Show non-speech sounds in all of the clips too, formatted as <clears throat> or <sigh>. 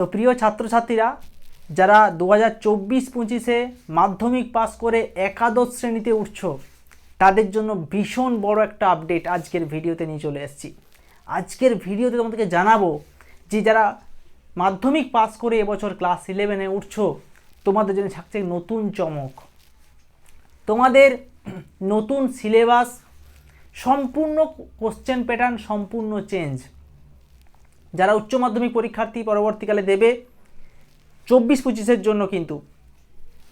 তো প্রিয় ছাত্রছাত্রীরা, যারা দু হাজার চব্বিশ পঁচিশে মাধ্যমিক পাস করে একাদশ শ্রেণীতে উঠছ, তাদের জন্য ভীষণ বড় একটা আপডেট আজকের ভিডিওতে নিয়ে চলে এসেছি। আজকের ভিডিওতে তোমাদেরকে জানাব যে যারা মাধ্যমিক পাস করে এবছর ক্লাস ইলেভেনে উঠছো, তোমাদের জন্য থাকছে নতুন চমক। তোমাদের নতুন সিলেবাস সম্পূর্ণ কোশ্চেন প্যাটার্ন সম্পূর্ণ চেঞ্জ যারা উচ্চ মাধ্যমিক পরীক্ষার্থী পরবর্তীকালে দেবে, চব্বিশ পঁচিশের জন্য কিন্তু।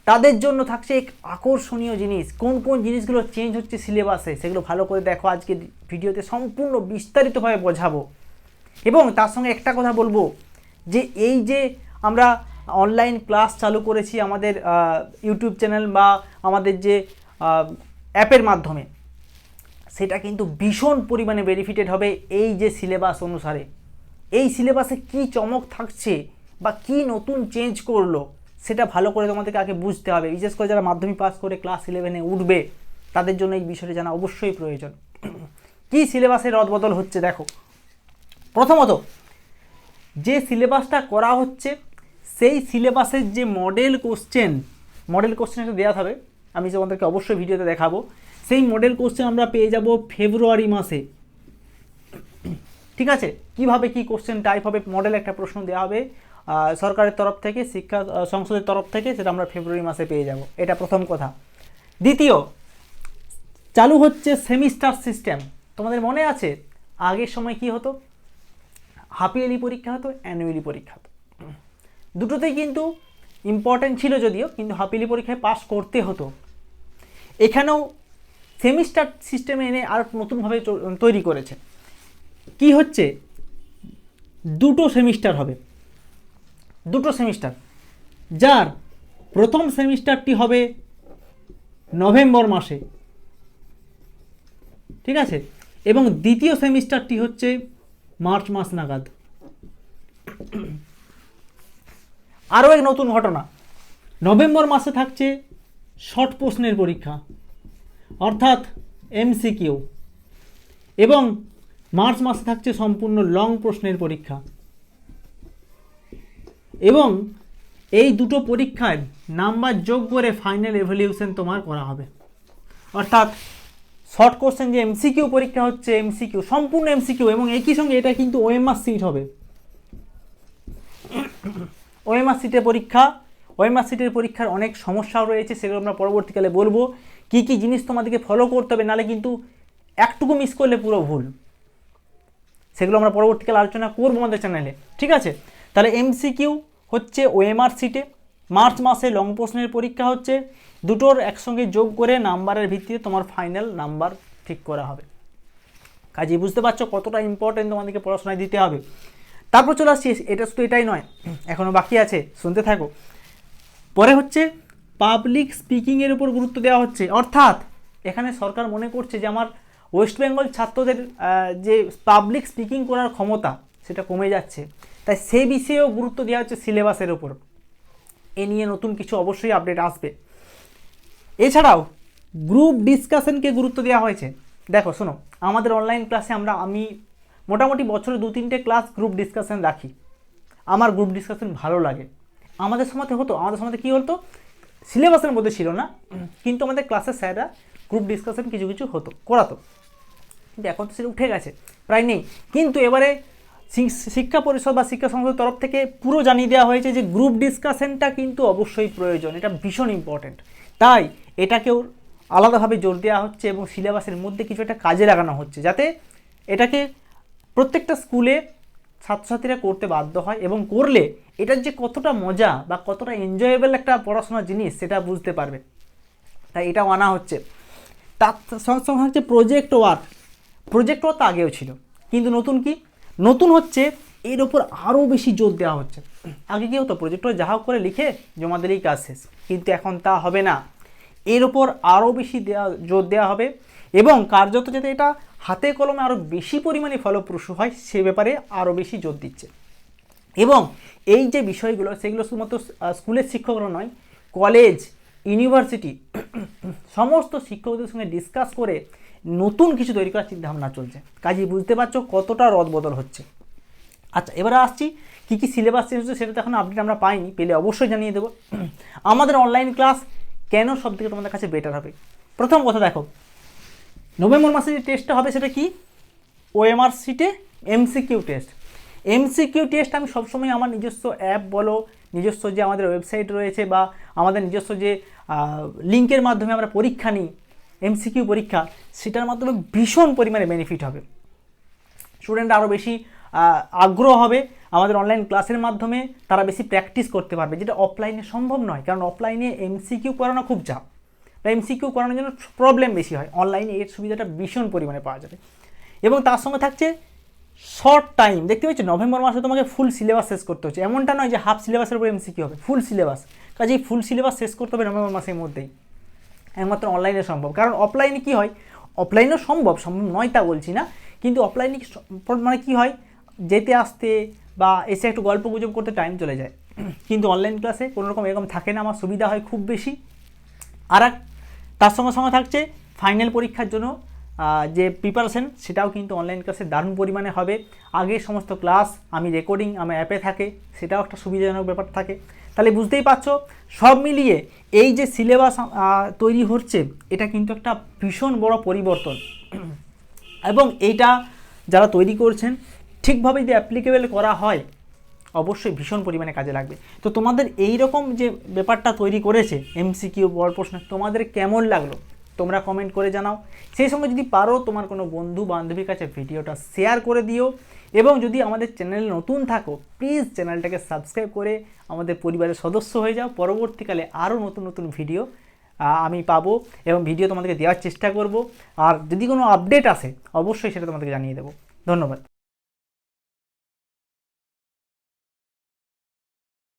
তাদের জন্য থাকছে এক আকর্ষণীয় জিনিস। কোন কোন জিনিসগুলো চেঞ্জ হচ্ছে সিলেবাসে সেগুলো ভালো করে দেখো। আজকে ভিডিওতে সম্পূর্ণ বিস্তারিতভাবে বোঝাবো। এবং তার সঙ্গে একটা কথা বলব, যে এই যে আমরা অনলাইন ক্লাস চালু করেছি আমাদের ইউটিউব চ্যানেল বা আমাদের যে অ্যাপের মাধ্যমে, সেটা কিন্তু ভীষণ পরিমাণে বেনিফিটেড হবে এই যে সিলেবাস অনুসারে। এই সিলেবাসে কি চমক থাকছে বা কি নতুন চেঞ্জ করল, সেটা ভালো করে তোমাদেরকে আগে বুঝতে হবে। বিশেষ করে যারা মাধ্যমিক পাস করে ক্লাস ইলেভেনে উঠবে, তাদের জন্য এই বিষয়টি জানা অবশ্যই প্রয়োজন। কি সিলেবাসের রদবদল হচ্ছে দেখো। প্রথমত, যে সিলেবাসটা করা হচ্ছে, সেই সিলেবাসের যে মডেল কোশ্চেন মডেল কোশ্চেন একটা দেওয়া হবে আমি তোমাদেরকে অবশ্যই ভিডিওতে দেখাবো। সেই মডেল কোশ্চেন আমরা পেয়ে যাব ফেব্রুয়ারি মাসে। ঠিক আছে? কীভাবে কি কোশ্চেন টাইপ হবে মডেল একটা প্রশ্ন দেওয়া হবে সরকারের তরফ থেকে, শিক্ষা সংসদের তরফ থেকে, সেটা আমরা ফেব্রুয়ারি মাসে পেয়ে যাব। এটা প্রথম কথা। দ্বিতীয়, চালু হচ্ছে সেমিস্টার সিস্টেম তোমাদের মনে আছে? আগের সময় কি হতো? হাফ ইয়ারলি পরীক্ষা হতো অ্যানুয়ালি পরীক্ষা হতো। দুটোতেই কিন্তু ইম্পর্ট্যান্ট ছিল যদিও, কিন্তু হাফ ইয়ারলি পরীক্ষায় পাস করতে হতো। এখানেও সেমিস্টার সিস্টেমে এনে আর নতুনভাবে তৈরি করেছে। কি হচ্ছে? দুটো সেমিস্টার হবে। দুটো সেমিস্টার। যার প্রথম সেমিস্টারটি হবে নভেম্বর মাসে। ঠিক আছে? এবং দ্বিতীয় সেমিস্টারটি হচ্ছে মার্চ মাস নাগাদ। আরও এক নতুন ঘটনা। নভেম্বর মাসে থাকছে শর্ট প্রশ্নের পরীক্ষা, অর্থাৎ এমসিকিউ। এবং মার্চ মাসে থাকছে সম্পূর্ণ লং প্রশ্নের পরীক্ষা। এবং এই দুটো পরীক্ষায় নাম্বার যোগ করে ফাইনাল এভলিউশন তোমার করা হবে। অর্থাৎ শর্ট কোশ্চেন যে এমসিকিউ পরীক্ষা হচ্ছে এমসিকিউ সম্পূর্ণ এমসিকিউ এবং একই সঙ্গে এটা কিন্তু ওএমআর সিট হবে। ওএমআর সিটের পরীক্ষা ওএমআর সিটের পরীক্ষার অনেক সমস্যাও রয়েছে, সেগুলো আমরা পরবর্তীকালে বলব। কী কী জিনিস তোমাদেরকে ফলো করতে হবে, নাহলে কিন্তু একটুকু মিস করলে পুরো ভুল। সেগুলো আমরা পরবর্তীকালে আলোচনা করব আমাদের চ্যানেলে ঠিক আছে? তাহলে এমসিকিউ হচ্ছে ওএমআর সিটে মার্চ মাসে লং প্রশ্নের পরীক্ষা হচ্ছে। দুটোর একসঙ্গে যোগ করে নাম্বারের ভিত্তিতে তোমার ফাইনাল নাম্বার ঠিক করা হবে। কাজে বুঝতে পারছ কতটা ইম্পর্টেন্ট তোমাদেরকে পড়াশোনায় দিতে হবে। তারপর চলে আসছি, এটা শুধু এটাই নয় এখনও বাকি আছে, শুনতে থাকো। পরে হচ্ছে পাবলিক স্পিকিংয়ের উপর গুরুত্ব দেওয়া হচ্ছে। অর্থাৎ, এখানে সরকার মনে করছে যে আমার ওয়েস্ট বেঙ্গল ছাত্রদের যে পাবলিক স্পিকিং করার ক্ষমতা, সেটা কমে যাচ্ছে। তাই সেই বিষয়েও গুরুত্ব দেওয়া হচ্ছে সিলেবাসের ওপর এ নিয়ে নতুন কিছু অবশ্যই আপডেট আসবে। এছাড়াও গ্রুপ ডিসকাশনকে গুরুত্ব দেওয়া হয়েছে। দেখো, শোনো, আমাদের অনলাইন ক্লাসে আমরা, আমি মোটামুটি বছরে দু তিনটে ক্লাস গ্রুপ ডিসকাশন রাখি। আমার গ্রুপ ডিসকাশন ভালো লাগে। আমাদের সময় হতো, আমাদের সময় কী হতো সিলেবাসের মধ্যে ছিল না, কিন্তু আমাদের ক্লাসের স্যাররা গ্রুপ ডিসকাশন কিছু কিছু হতো, করাতো। কিন্তু এখন তো সেটা উঠে গেছে, প্রায় নেই। কিন্তু এবারে শিক্ষা পরিষদ বা শিক্ষা সংসদের তরফ থেকে পুরো জানিয়ে দেওয়া হয়েছে যে গ্রুপ ডিসকাশনটা কিন্তু অবশ্যই প্রয়োজন, এটা ভীষণ ইম্পর্ট্যান্ট তাই এটাকেও আলাদাভাবে জোর দেওয়া হচ্ছে এবং সিলেবাসের মধ্যে কিছু একটা কাজে লাগানো হচ্ছে যাতে এটাকে প্রত্যেকটা স্কুলে ছাত্রছাত্রীরা করতে বাধ্য হয় এবং করলে এটার যে কতটা মজা বা কতটা এনজয়েবল একটা পড়াশোনার জিনিস সেটা বুঝতে পারবে। তাই এটাও আনা হচ্ছে। তার সঙ্গে সঙ্গে হচ্ছে প্রজেক্ট ওয়ার্ক প্রজেক্ট ওয়ার্ক তো আগেও ছিল। কিন্তু নতুন কি? নতুন হচ্ছে, এর ওপর আরও বেশি জোর দেওয়া হচ্ছে। আগে কি হতো? প্রজেক্ট ওয়ার্ক যা হোক করে লিখে জমা দিলেই কাজ শেষ। কিন্তু এখন তা হবে না। এর ওপর আরও বেশি দেওয়া জোর দেওয়া হবে। এবং কার্যত যাতে এটা হাতে কলমে আরও বেশি পরিমাণে ফলপ্রসূ হয়, সে ব্যাপারে আরও বেশি জোর দিচ্ছে। এবং এই যে বিষয়গুলো, সেগুলো শুধুমাত্র স্কুলের শিক্ষকরা নয়, কলেজ, ইউনিভার্সিটি সমস্ত শিক্ষকদের সঙ্গে ডিসকাস করে নতুন কিছু তৈরি করার চিন্তাভাবনা চলছে। কাজেই বুঝতে পারছ কতটা রদবদল হচ্ছে। আচ্ছা এবারে আসছি, কী কী সিলেবাস চেঞ্জ হচ্ছে সেটা তো এখন আপডেট আমরা পাইনি, পেলে অবশ্যই জানিয়ে দেবো। <clears throat> আমাদের অনলাইন ক্লাস কেন সব থেকে তোমাদের কাছে বেটার হবে? প্রথম কথা দেখো, নভেম্বর মাসে যে টেস্টটা হবে সেটা কি? ওএমআর সিটে এমসিকিউ টেস্ট এমসিকিউ টেস্ট আমি সবসময় আমার নিজস্ব অ্যাপ বলো নিজস্ব যে আমাদের ওয়েবসাইট রয়েছে বা আমাদের নিজস্ব যে লিঙ্কের মাধ্যমে আমরা পরীক্ষা নিই এমসিকিউ পরীক্ষা, সেটার মাধ্যমে ভীষণ পরিমাণে বেনিফিট হবে। স্টুডেন্ট আরও বেশি আগ্রহ হবে আমাদের অনলাইন ক্লাসের মাধ্যমে, তারা বেশি প্র্যাকটিস করতে পারবে, যেটা অফলাইনে সম্ভব নয়, কারণ অফলাইনে এমসিকিউ করানো খুব চাপ। বা এমসিকিউ করানোর জন্য প্রবলেম বেশি হয়। অনলাইনে এর সুবিধাটা ভীষণ পরিমাণে পাওয়া যাবে। এবং তার সঙ্গে থাকছে শর্ট টাইম দেখতে পাচ্ছ? নভেম্বর মাসে তোমাকে ফুল সিলেবাস শেষ করতে হচ্ছে। এমনটা নয় যে হাফ সিলেবাসের উপর এমসিকিউ হবে ফুল সিলেবাস কাজেই ফুল সিলেবাস শেষ করতে হবে নভেম্বর মাসের মধ্যেই। একমাত্র অনলাইনে সম্ভব। কারণ অফলাইনে কি হয়? অফলাইনেও সম্ভব সম্ভব নয় তা বলছি না। কিন্তু অফলাইনে মানে কি হয়? যেতে আসতে বা এসে একটু গল্প গুজব করতে টাইম চলে যায়। কিন্তু অনলাইন ক্লাসে কোনো রকম এরকম থাকে না, আমার সুবিধা হয় খুব বেশি। আর তার সঙ্গে সঙ্গে থাকছে ফাইনাল পরীক্ষার জন্য যে প্রিপারেশন সেটাও কিন্তু অনলাইন ক্লাসে দারুণ পরিমাণে হবে। আগে সমস্ত ক্লাস আমি রেকর্ডিং আমার অ্যাপে থাকে, সেটাও একটা সুবিধাজনক ব্যাপার থাকে। তাহলে বুঝতেই পারছ, সব মিলিয়ে এই যে সিলেবাস তৈরি হচ্ছে, এটা কিন্তু একটা ভীষণ বড় পরিবর্তন। এবং এইটা যারা তৈরি করছেন, ঠিকভাবে যদি অ্যাপ্লিকেবল করা হয়, অবশ্যই ভীষণ পরিমাণে কাজে লাগবে। তো তোমাদের এই রকম যে ব্যাপারটা তৈরি করেছে এমসিকিউ বড় প্রশ্ন, তোমাদের কেমন লাগল? তোমরা কমেন্ট করে জানাও। সেই সঙ্গে যদি পারো তোমার কোনো বন্ধু বান্ধবীর কাছে ভিডিওটা শেয়ার করে দিও এবং যদি আমাদের চ্যানেলে নতুন থাকো প্লিজ চ্যানেলটাকে সাবস্ক্রাইব করে আমাদের পরিবারের সদস্য হয়ে যাও। পরবর্তীকালে আরও নতুন নতুন ভিডিও আমি পাবো এবং ভিডিও তোমাদেরকে দেওয়ার চেষ্টা করব। আর যদি কোনো আপডেট আসে, অবশ্যই সেটা তোমাদেরকে জানিয়ে দেবো। ধন্যবাদ।